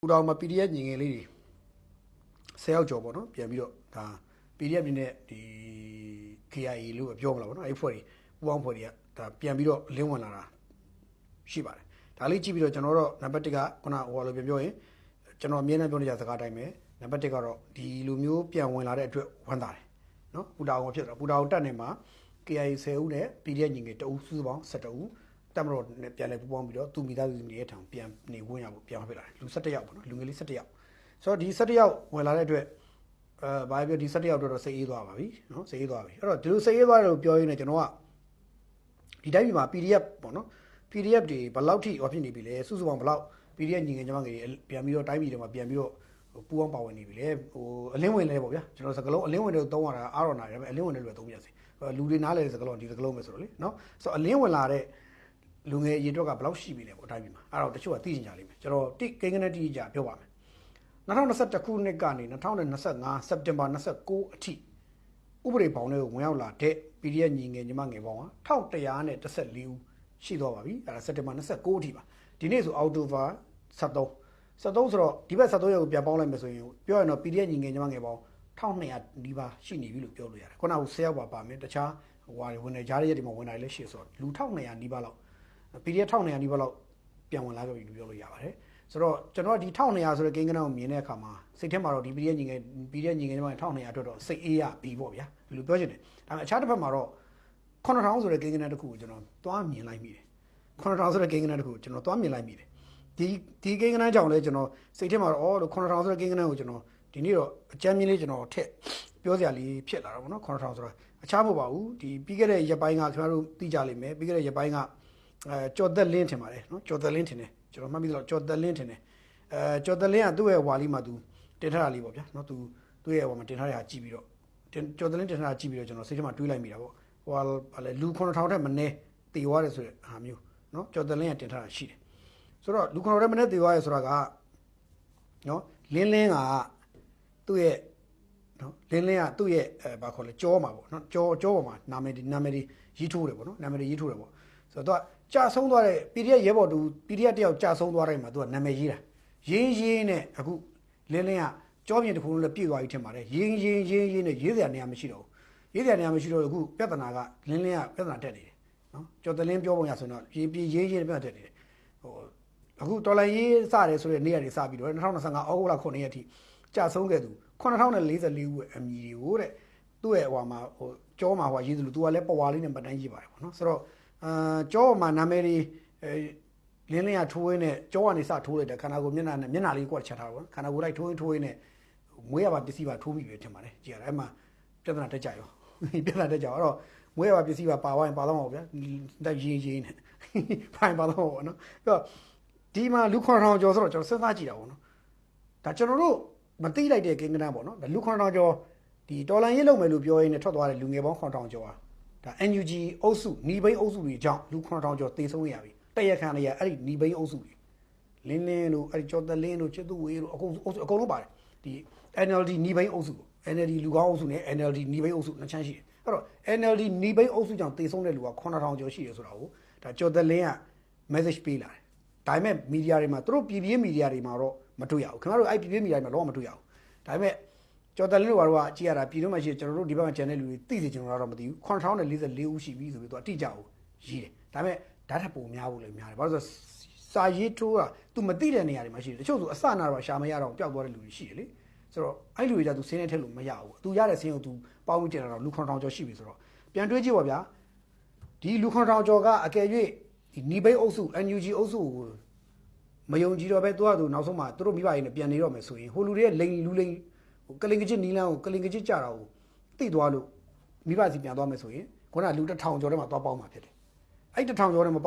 ပူတော်မှာ PDF ညီငယ်လေးတွေ10ယောက်ကျော်ပေါ့နော်ပြန်ပြီးတော့ဒါ PDF နေနဲ့ဒီ KIA လို့ပြောမလားပေါ့နော်အဲ့ဖွဲ့တွေပူပေါင်းဖွဲ့တွေကဒါပြန်ပြီးတော့လင်းဝင်လာတာရှိပါတယ်ဒါလေးကြည့်ပြီးတော့ကျွန်တော်တို့နံပါတ်1ကခုနဟိုလိုပြန်ပြောရင်ကျွန်တော်အမြဲတမ်းပြောနေကြစကားအတိုင်းပဲနံပါတ်1ကတော့ဒီလူမျိုးပြန်ဝင်လာတဲ့အတွက်ဝမ်းသာတယ်နော်ပူတာအောင်ဖြစ်တာပူတာအောင်တက်နေမှာ KIA 10ဦးနဲ့ PDF ညီငယ်တအုပ်စုစုပေါင်း17ဦး တက်မတော်နဲ့ပြန်လဲပူပေါင်းပြီးတော့သူမိသားစုတွေရဲ့ထောင်ပြန်နေဝင်ရဖို့ပြန်ဖြစ်လာတယ်လူ17ယောက်ပေါ့နော်လူငယ်လေး17ယောက်ဆိုတော့ဒီ17ယောက်ဝင်လာတဲ့အတွက်အဲဘာပြောဒီ17ယောက်တော့တော့စိတ်အေးသွားပါပြီနော်စိတ်အေးသွားပြီအဲ့တော့ဒီလိုစိတ်အေးသွားတယ်လို့ပြောရင်းနဲ့ကျွန်တော်ကဒီတိုင်းပြည်မှာ PDF ပေါ့နော် PDF တွေဘယ်လောက်ထိဟောဖြစ်နေပြီလဲစုစုပေါင်းဘယ်လောက် PDF ညီငယ်ကျမငယ်တွေပြန်ပြီးတော့တိုင်းပြည်တွေမှာပြန်ပြီးတော့ပူအောင်ပါဝင်နေပြီလေဟိုအလင်းဝင်လဲပေါ့ဗျာကျွန်တော်စကလုံးအလင်းဝင်တွေသုံးရတာအားရနာတယ်ဒါပေမဲ့အလင်းဝင်တွေလည်းသုံးပြရစီလူတွေနားလဲစကလုံးဒီစကလုံးပဲဆိုတော့လေနော်ဆိုတော့အလင်းဝင်လာတဲ့ လူငယ်အရေအတွက်ကဘယ်လောက်ရှိပြီလဲပေါ့အတိုင်းပြည်မှာအဲ့တော့တချို့ကသိချင်ကြလိမ့်မယ်ကျွန်တော်တိကိန်းကနေတိကြပြောပါမယ်2021ခုနှစ်ကနေ2025စက်တင်ဘာ29အထိဥပဒေပေါင်းတွေကိုဝင်ရောက်လာတဲ့ PDF ညီငယ်ညီမငယ်ပေါင်းဟာ1114ဦးရှိသွားပါပြီအဲ့ဒါစက်တင်ဘာ29အထိပါဒီနေ့ဆိုအောက်တိုဘာ73 73ဆိုတော့ဒီဘက်73ရက်ကိုပြန်ပေါင်းလိုက်မယ်ဆိုရင်ပြောရရင်တော့ PDF ညီငယ်ညီမငယ်ပေါင်း1200နီးပါးရှိနေပြီလို့ပြောလို့ရတယ်ခုနက10ယောက်ပါပါမယ်တခြားဟိုဟာတွေဝင်နေကြားရရက်တွေမှာဝင်နိုင်လဲရှိဆိုတော့လူ1200နီးပါးလောက် PDF 1200နီးပါးလောက်ပြန်ဝင်လာခဲ့ပြီလို့ပြောလို့ရပါတယ်ဆိုတော့ကျွန်တော်ဒီ1200ဆိုတဲ့ကိန်းကနန်းကိုမြင်တဲ့အခါမှာစိတ်ထဲမှာတော့ဒီ PDF ညီငယ် PDF ညီငယ်ညီမငယ်1200အတွက်တော့စိတ်အေးရပြီပေါ့ဗျာဒီလိုပြောချင်တယ်ဒါပေမဲ့အခြားတစ်ဖက်မှာတော့9000ဆိုတဲ့ကိန်းကနန်းတစ်ခုကိုကျွန်တော်တွားမြင်လိုက်မိတယ်9000ဆိုတဲ့ကိန်းကနန်းတစ်ခုကိုကျွန်တော်တွားမြင်လိုက်မိတယ်ဒီဒီကိန်းကနန်းကြောင့်လဲကျွန်တော်စိတ်ထဲမှာတော့အော်လို့9000ဆိုတဲ့ကိန်းကနန်းကိုကျွန်တော်ဒီနေ့တော့အကြမ်းမြင်လေးကျွန်တော်ထက်ပြောစရာလေးဖြစ်လာတာပေါ့နော်9000ဆိုတော့အခြားမဟုတ်ပါဘူးဒီပြီးခဲ့တဲ့ရက်ပိုင်းကခင်ဗျားတို့သိကြလိမ့်မယ်ပြီးခဲ့တဲ့ရက်ပိုင်းက အဲကြော်သက်လင်းထင်ပါတယ်နော်ကြော်သက်လင်းထင်တယ်ကျွန်တော်မှတ်ပြီးတော့ကြော်သက်လင်းထင်တယ်အဲကြော်သက်လင်းကသူ့ရဲ့ဟွာလေးမှာသူတင်ထားတာလေးပေါ့ဗျာနော်သူသူ့ရဲ့ဟွာမှာတင်ထားတဲ့ဟာကြည့်ပြီးတော့တင်ကြော်သက်လင်းတင်ထားတာကြည့်ပြီးတော့ကျွန်တော်စိတ်ထဲမှာတွေးလိုက်မိတာပေါ့ဟွာဘာလဲလူ9000ထက်မနည်းတည်သွားတယ်ဆိုတဲ့ဟာမျိုးနော်ကြော်သက်လင်းကတင်ထားတာရှိတယ်ဆိုတော့လူခေါ်ရဲမနဲ့တေသွားရဲဆိုတာကနော်လင်းလင်းကသူ့ရဲ့နော်လင်းလင်းကသူ့ရဲ့အဲဘာခေါ်လဲကြောမှာပေါ့နော်ကြောကြောပေါ်မှာနာမည်ဒီနာမည်ဒီရေးထိုးတယ်ပေါ့နော်နာမည်ဒီရေးထိုးတယ်ပေါ့ဆိုတော့သူ ကကြာဆုံးသွားတဲ့ PDF ရဲဘော်တူ PDF တယောက်ကြာဆုံးသွားတိုင်းမှာသူကနာမည်ရေးတာရင်းရင်းနဲ့အခုလင်းလင်းကကြောပြင်တစ်ခုလုံးလည်းပြည့်သွားပြီထင်ပါတယ်ရင်းရင်းရင်းရင်းနဲ့ရေးစရာနေရာမရှိတော့ဘူးရေးစရာနေရာမရှိတော့အခုပြဿနာကလင်းလင်းကပြဿနာတက်နေတယ်နော်ကြော်တလင်းပြောပုံရဆိုတော့ရေးပြေးရေးရင်းပြဿနာတက်နေတယ်ဟိုအခုတော်လိုင်းရေးစတယ်ဆိုတဲ့နေ့ရက်တွေစပြီးတော့2025အောက်တိုဘာ9ရက်ထိကြာဆုံးခဲ့သူ9044ဦးရဲ့အမည်တွေကိုတဲ့သူ့ရဲ့ဟိုမှာဟိုကြောမှာဟိုရေးသလိုသူကလည်းပဝါလေးနဲ့မတန်းရေးပါတယ်ပေါ့နော်ဆိုတော့ အာကြောမှာနာမည်တွေအဲလင်းလင်းရထိုးရင်းနဲ့ကြောကနေစထိုးလိုက်တယ်ခန္ဓာကိုယ်မျက်နှာနဲ့မျက်နှာလေးကိုချက်ထားတာပေါ့ခန္ဓာကိုယ်လိုက်ထိုးရင်းထိုးရင်းနဲ့မွေးရပါပစ္စည်းပါထိုးမိပြီထင်ပါတယ်ကြည့်ရတယ်အဲ့မှာပြဿနာတက်ကြရောပြဿနာတက်ကြအဲ့တော့မွေးရပါပစ္စည်းပါပါသွားရင်ပါတော့မှာပေါ့ဗျာတက်ရေးရေးနဲ့ဖိုင်ပါတော့ပေါ့နော်အဲ့တော့ဒီမှာလူ9000ကျော်ဆိုတော့ကျွန်တော်စဉ်းစားကြည့်တာပေါ့နော်ဒါကျွန်တော်တို့မသိလိုက်တဲ့ကိန်းကနန်းပေါ့နော်ဒါလူ9000ကျော်ဒီတော်လန်ရေးလုပ်မယ်လို့ပြောရင်းနဲ့ထွက်သွားတဲ့လူငယ်ပေါင်း9000ကျော်ဟာ ဒါ NUG အုပ်စုညီဘိန်းအုပ်စုတွေကြောင့်လူ9000ကျော်တေဆုံးရပြီတရက်ခံရအဲ့ဒီညီဘိန်းအုပ်စုတွေလင်းလင်းတို့အဲ့ဒီကျော်သက်လင်းတို့ချစ်သူဝေးတို့အကုန်အုပ်စုအကုန်လုံးပါတယ်ဒီ NLD ညီဘိန်းအုပ်စု NLD လူကောင်းအုပ်စုနဲ့ NLD ညီဘိန်းအုပ်စုနှစ်ချမ်းရှိတယ်အဲ့တော့ NLD ညီဘိန်းအုပ်စုကြောင့်တေဆုံးတဲ့လူက9000ကျော်ရှိတယ်ဆိုတာကိုဒါကျော်သက်လင်းက message ပေးလာတယ်ဒါပေမဲ့မီဒီယာတွေမှာသူတို့ပြည်ပြင်းမီဒီယာတွေမှာတော့မတွေ့ရဘူးခင်ဗျားတို့အဲ့ပြည်ပြင်းမီဒီယာတွေမှာတော့မတွေ့ရဘူးဒါပေမဲ့ ကျော်တန်လင်းတို့ကတော့ကြည့်ရတာပြည်တွင်းမှာရှိကျွန်တော်တို့ဒီဘက်မှာ channel လူတွေသိစီကျွန်တော်တော့မသိဘူး9044ဦးရှိပြီဆိုပြီးသူအတိအကျကိုရေးတယ်ဒါပေမဲ့ဓာတ်ထပ်ပုံများဖို့လည်းများတယ်ဘာလို့လဲဆိုတော့စာရေးထိုးတာ तू မသိတဲ့နေရာတွေမှာရှိတယ်တချို့ဆိုအစနာတော့ရှာမရတော့ပျောက်သွားတဲ့လူတွေရှိတယ်လေဆိုတော့အဲ့လူတွေက तू စင်းနေထက်လို့မရဘူး तू ရတဲ့စင်းကို तू ပေါင်းပြီးကျင်တာတော့လူ9000ကျော်ရှိပြီဆိုတော့ပြန်တွေးကြည့်ပါဗျာဒီလူ9000ကျော်ကအကယ်၍ဒီနီဘိတ်အုပ်စု NUG အုပ်စုကို မယုံကြည်တော့ပဲသူကသူနောက်ဆုံးမှသူတို့မိဘရင်းနဲ့ပြန်နေတော့မယ်ဆိုရင်ဟိုလူတွေကလိန်လူလိန် ဟိုကလင်ကချစ်နီလန်းကိုကလင်ကချစ်ကြတာကိုသိသွားလို့မိဘစီပြန်သွားမယ်ဆိုရင်ခုနကလူတစ်ထောင်ကျော်ထဲမှာသွားပေါင်းမှာဖြစ်တယ်အဲ့တစ်ထောင်ကျော်ထဲမှာပေါင်း